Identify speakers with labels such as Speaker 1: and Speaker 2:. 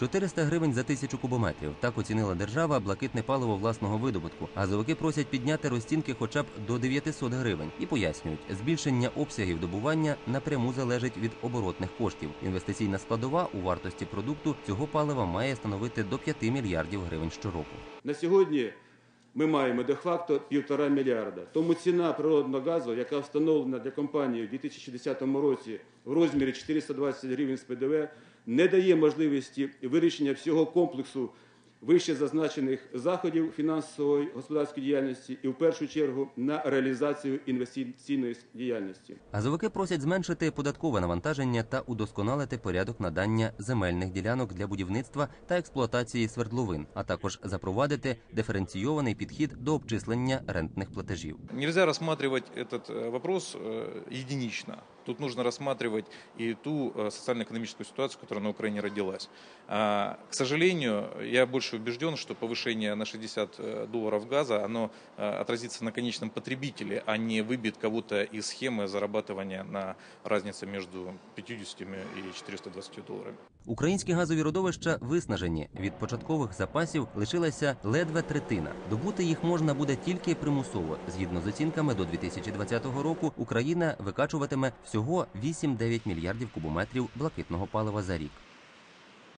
Speaker 1: 400 гривень за тисячу кубометрів. Так оцінила держава блакитне паливо власного видобутку. Газовики просять підняти розцінки хоча б до 900 гривень і пояснюють, збільшення обсягів добування напряму залежить від оборотних коштів. Інвестиційна складова у вартості продукту цього палива має становити до 5 мільярдів гривень щороку.
Speaker 2: На сьогодні ми маємо де-факто півтора мільярда. Тому ціна природного газу, яка встановлена для компанії у 2010 році в розмірі 420 гривень з ПДВ, не дає можливості вирішення всього комплексу вище зазначених заходів фінансової господарської діяльності і в першу чергу на реалізацію інвестиційної діяльності.
Speaker 1: Газовики просять зменшити податкове навантаження та удосконалити порядок надання земельних ділянок для будівництва та експлуатації свердловин, а також запровадити диференційований підхід до обчислення рентних платежів.
Speaker 3: Нельзя рассматривать этот э, вопрос э, единично. Тут нужно рассматривать и ту э, социально-экономическую ситуацию, которая на Украине родилась. А, К сожалению, я больше убежден, что повышение на 60 э, долларов газа, оно э, отразится на конечном потребителе, а не выбьет кого-то из схемы зарабатывания на разнице между 50 и 420 долларами.
Speaker 1: Українські газові родовища виснажені. Від початкових запасів лишилася ледве третина. Добути їх можна буде тільки примусово. Згідно з оцінками, до 2020 року Україна викачуватиме всього 8-9 мільярдів кубометрів блакитного палива за рік.